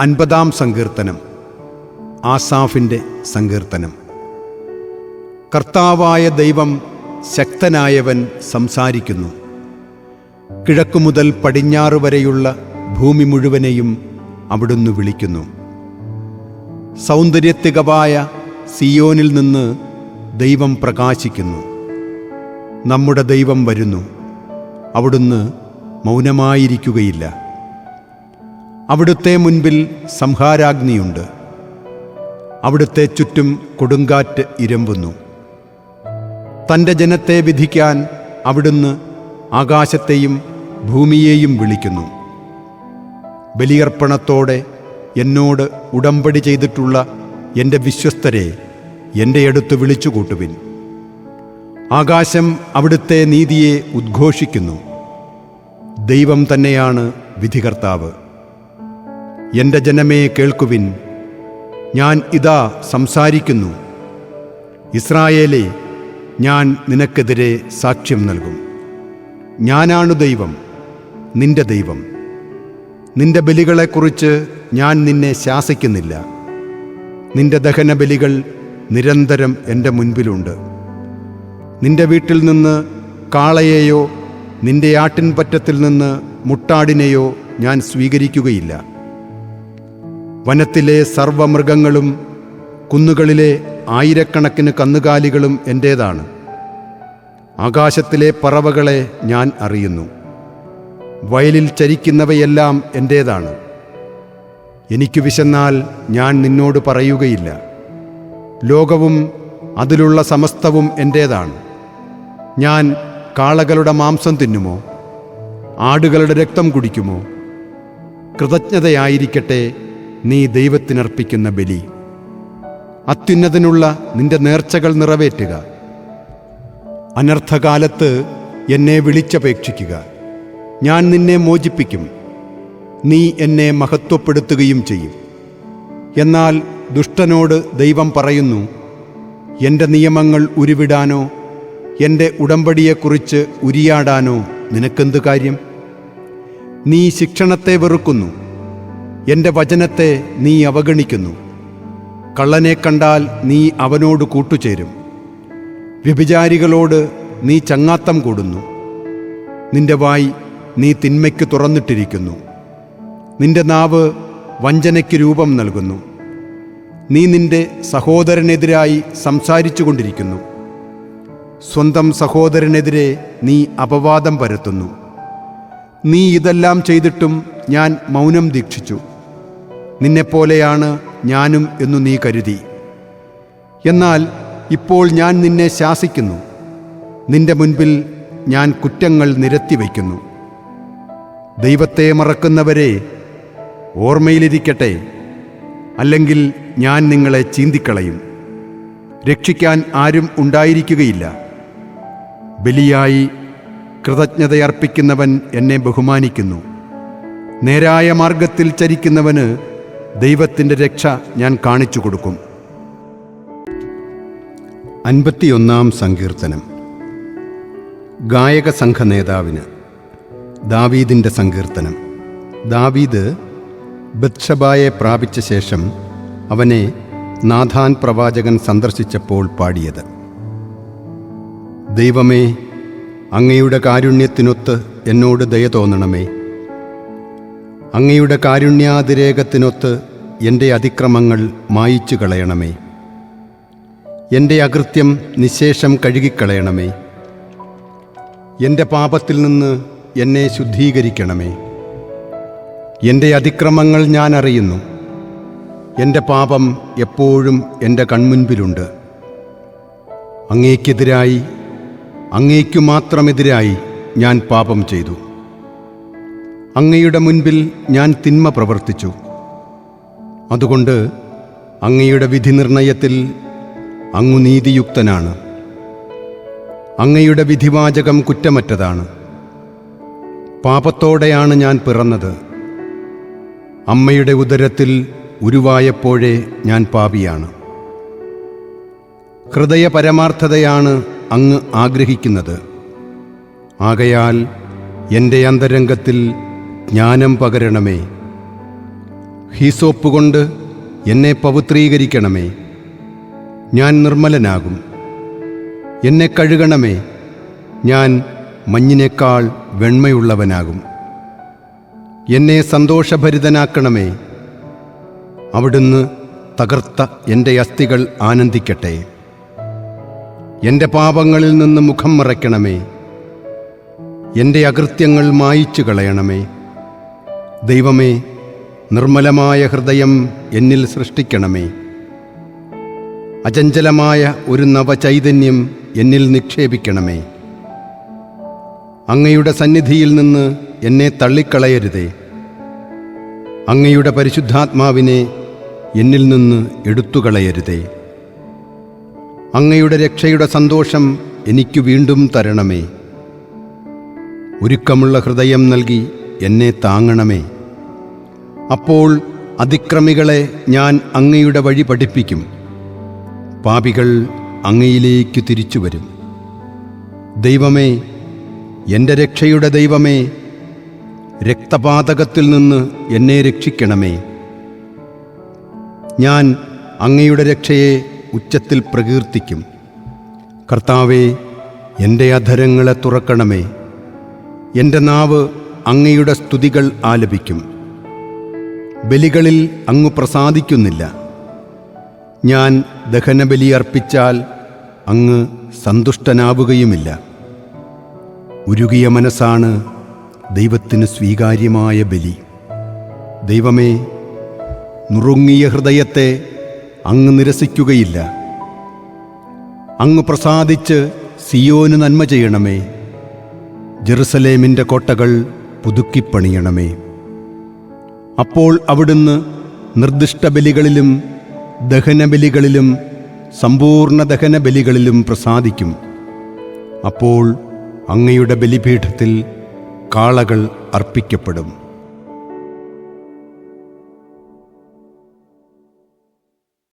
അൻപതാം സങ്കീർത്തനം ആസാഫിന്റെ സങ്കീർത്തനം. കർത്താവായ ദൈവം ശക്തനായവൻ സംസാരിക്കുന്നു. കിഴക്കു മുതൽ പടിഞ്ഞാറ് വരെയുള്ള ഭൂമി മുഴുവനെയും അവിടുന്ന് വിളിക്കുന്നു. സൗന്ദര്യത്തികവായ സിയോനിൽ നിന്ന് ദൈവം പ്രകാശിക്കുന്നു. നമ്മുടെ ദൈവം വരുന്നു. അവിടുന്ന് മൗനമായിരിക്കുകയില്ല. അവിടുത്തെ മുൻപിൽ സംഹാരാഗ്നിയുണ്ട്. അവിടുത്തെ ചുറ്റും കൊടുങ്കാറ്റ് ഇരമ്പുന്നു. തന്റെ ജനത്തെ വിധിക്കാൻ അവിടുന്ന് ആകാശത്തെയും ഭൂമിയെയും വിളിക്കുന്നു. ബലിയർപ്പണത്തോടെ എന്നോട് ഉടമ്പടി ചെയ്തിട്ടുള്ള എന്റെ വിശ്വസ്തരെ എന്റെ അടുത്ത് വിളിച്ചുകൂട്ടുവിൻ. ആകാശം അവിടുത്തെ നീതിയെ ഉദ്ഘോഷിക്കുന്നു. ദൈവം തന്നെയാണ് വിധികർത്താവ്. എന്റെ ജനമേ കേൾക്കുവിൻ. ഞാൻ ഇതാ സംസാരിക്കുന്നു. ഇസ്രായേലെ ഞാൻ നിനക്കെതിരെ സാക്ഷ്യം നൽകും. ഞാനാണു ദൈവം നിന്റെ ദൈവം. നിന്റെ ബലികളെക്കുറിച്ച് ഞാൻ നിന്നെ ശാസിക്കുന്നില്ല. നിന്റെ ദഹനബലികൾ നിരന്തരം എന്റെ മുൻപിലുണ്ട്. നിന്റെ വീട്ടിൽ നിന്ന് കാളയെയോ നിന്റെ ആട്ടിൻപറ്റത്തിൽ നിന്ന് മുട്ടാടിനെയോ ഞാൻ സ്വീകരിക്കുകയില്ല. വനത്തിലെ സർവമൃഗങ്ങളും കുന്നുകളിലെ ആയിരക്കണക്കിന് കന്നുകാലികളും എന്റേതാണ് ആകാശത്തിലെ പറവകളെ ഞാൻ അറിയുന്നു. വയലിൽ ചരിക്കുന്നവയെല്ലാം എന്റേതാണ് എനിക്ക് വിശന്നാൽ ഞാൻ നിന്നോട് പറയുകയില്ല. ലോകവും അതിലുള്ള സമസ്തവും എന്റേതാണ് ഞാൻ കാളകളുടെ മാംസം തിന്നുമോ? ആടുകളുടെ രക്തം കുടിക്കുമോ? കൃതജ്ഞതയായിരിക്കട്ടെ നീ ദൈവത്തിനർപ്പിക്കുന്ന ബലി. അത്യുന്നതനുള്ള നിന്റെ നേർച്ചകൾ നിറവേറ്റുക. അനർത്ഥകാലത്ത് എന്നെ വിളിച്ചപേക്ഷിക്കുക. ഞാൻ നിന്നെ മോചിപ്പിക്കും. നീ എന്നെ മഹത്വപ്പെടുത്തുകയും ചെയ്യും. എന്നാൽ ദുഷ്ടനോട് ദൈവം പറയുന്നു എന്റെ നിയമങ്ങൾ ഉരുവിടാനോ എന്റെ ഉടമ്പടിയെക്കുറിച്ച് ഉരിയാടാനോ നിനക്കെന്ത് കാര്യം? നീ ശിക്ഷണത്തെ വെറുക്കുന്നു. എന്റെ വചനത്തെ നീ അവഗണിക്കുന്നു. കള്ളനെ കണ്ടാൽ നീ അവനോട് കൂട്ടുചേരും. വ്യഭിചാരികളോട് നീ ചങ്ങാത്തം കൂടുന്നു. നിന്റെ വായി നീ തിന്മയ്ക്ക് തുറന്നിട്ടിരിക്കുന്നു. നിന്റെ നാവ് വഞ്ചനയ്ക്ക് രൂപം നൽകുന്നു. നീ നിന്റെ സഹോദരനെതിരായി സംസാരിച്ചു കൊണ്ടിരിക്കുന്നു സ്വന്തം സഹോദരനെതിരെ നീ അപവാദം പരത്തുന്നു. നീ ഇതെല്ലാം ചെയ്തിട്ടും ഞാൻ മൗനം ദീക്ഷിച്ചു. നിന്നെപ്പോലെയാണ് ഞാനും എന്നു നീ കരുതി. എന്നാൽ ഇപ്പോൾ ഞാൻ നിന്നെ ശാസിക്കുന്നു. നിന്റെ മുൻപിൽ ഞാൻ കുറ്റങ്ങൾ നിരത്തിവയ്ക്കുന്നു. ദൈവത്തെ മറക്കുന്നവരെ ഓർമ്മയിലിരിക്കട്ടെ. അല്ലെങ്കിൽ ഞാൻ നിങ്ങളെ ചീന്തിക്കളയും. രക്ഷിക്കാൻ ആരും ഉണ്ടായിരിക്കുകയില്ല. ബലിയായി കൃതജ്ഞതയർപ്പിക്കുന്നവൻ എന്നെ ബഹുമാനിക്കുന്നു. നേരായ മാർഗത്തിൽ ചരിക്കുന്നവന് ദൈവത്തിന്റെ രക്ഷ ഞാൻ കാണിച്ചു കൊടുക്കും. അൻപത്തിയൊന്നാം സങ്കീർത്തനം. ഗായക സംഘ നേതാവിന് ദാവീദിന്റെ സങ്കീർത്തനം. ദാവീദ് ബത്ഷബായെ പ്രാപിച്ച ശേഷം അവനെ നാഥാൻ പ്രവാചകൻ സന്ദർശിച്ചപ്പോൾ പാടിയത്. ദൈവമേ അങ്ങയുടെ കാരുണ്യത്തിനൊത്ത് എന്നോട് ദയ തോന്നണമേ. അങ്ങയുടെ കാരുണ്യാതിരേകത്തിനൊത്ത് എന്റെ അതിക്രമങ്ങൾ മായിച്ചു കളയണമേ എന്റെ അകൃത്യം നിശേഷം കഴുകിക്കളയണമേ. എന്റെ പാപത്തിൽ നിന്ന് എന്നെ ശുദ്ധീകരിക്കണമേ. എന്റെ അതിക്രമങ്ങൾ ഞാൻ അറിയുന്നു. എന്റെ പാപം എപ്പോഴും എന്റെ കൺമുൻപിലുണ്ട്. അങ്ങേക്കെതിരായി അങ്ങേക്കു മാത്രമെതിരായി ഞാൻ പാപം ചെയ്തു. അങ്ങയുടെ മുൻപിൽ ഞാൻ തിന്മ പ്രവർത്തിച്ചു. അതുകൊണ്ട് അങ്ങയുടെ വിധി നിർണയത്തിൽ അങ്ങു നീതിയുക്തനാണ്. അങ്ങയുടെ വിധിവാചകം കുറ്റമറ്റതാണ്. പാപത്തോടെയാണ് ഞാൻ പിറന്നത്. അമ്മയുടെ ഉദരത്തിൽ ഉരുവായപ്പോഴേ ഞാൻ പാപിയാണ്. ഹൃദയ പരമാർത്ഥതയാണ് അങ്ങ് ആഗ്രഹിക്കുന്നത്. ആകയാൽ എന്റെ അന്തരംഗത്തിൽ ജ്ഞാനം പകരണമേ. ഹീസോപ്പ് കൊണ്ട് എന്നെ പവിത്രീകരിക്കണമേ. ഞാൻ നിർമ്മലനാകും. എന്നെ കഴുകണമേ. ഞാൻ മഞ്ഞിനേക്കാൾ വെണ്മയുള്ളവനാകും. എന്നെ സന്തോഷഭരിതനാക്കണമേ. അവിടുന്ന് തകർത്ത എന്റെ അസ്ഥികൾ ആനന്ദിക്കട്ടെ. എന്റെ പാപങ്ങളിൽ നിന്ന് മുഖം മറയ്ക്കണമേ. എന്റെ അകൃത്യങ്ങൾ മായിച്ചു കളയണമേ ദൈവമേ നിർമ്മലമായ ഹൃദയം എന്നിൽ സൃഷ്ടിക്കണമേ. അചഞ്ചലമായ ഒരു നവചൈതന്യം എന്നിൽ നിക്ഷേപിക്കണമേ. അങ്ങയുടെ സന്നിധിയിൽ നിന്ന് എന്നെ തള്ളിക്കളയരുതേ. അങ്ങയുടെ പരിശുദ്ധാത്മാവിനെ എന്നിൽ നിന്ന് എടുത്തുകളയരുതേ. അങ്ങയുടെ രക്ഷയുടെ സന്തോഷം എനിക്ക് വീണ്ടും തരണമേ. ഒരുക്കമുള്ള ഹൃദയം നൽകി എന്നെ താങ്ങണമേ. അപ്പോൾ അതിക്രമികളെ ഞാൻ അങ്ങയുടെ വഴി പഠിപ്പിക്കും. പാപികൾ അങ്ങയിലേക്ക് തിരിച്ചു വരും. ദൈവമേ എന്റെ രക്ഷയുടെ ദൈവമേ രക്തപാതകത്തിൽ നിന്ന് എന്നെ രക്ഷിക്കണമേ. ഞാൻ അങ്ങയുടെ രക്ഷയെ ഉച്ചത്തിൽ പ്രകീർത്തിക്കും. കർത്താവെ എന്റെ അധരങ്ങളെ തുറക്കണമേ. എന്റെ നാവ് അങ്ങയുടെ സ്തുതികൾ ആലപിക്കും. ബലികളിൽ അങ്ങു പ്രസാദിക്കുന്നില്ല. ഞാൻ ദഹനബലി അർപ്പിച്ചാൽ അങ്ങ് സന്തുഷ്ടനാവുകയുമില്ല. ഉരുകിയ മനസ്സാണ് ദൈവത്തിന് സ്വീകാര്യമായ ബലി. ദൈവമേ നുറുങ്ങിയ ഹൃദയത്തെ അങ്ങ് നിരസിക്കുകയില്ല. അങ്ങ് പ്രസാദിച്ച് സിയോന് നന്മ ചെയ്യണമേ. ജെറുസലേമിന്റെ കോട്ടകൾ പുതുക്കിപ്പണിയണമേ. അപ്പോൾ അവിടുന്ന് നിർദ്ദിഷ്ട ബലികളിലും ദഹനബലികളിലും സമ്പൂർണ ദഹനബലികളിലും പ്രസാദിക്കും. അപ്പോൾ അങ്ങയുടെ ബലിപീഠത്തിൽ കാളകൾ അർപ്പിക്കപ്പെടും.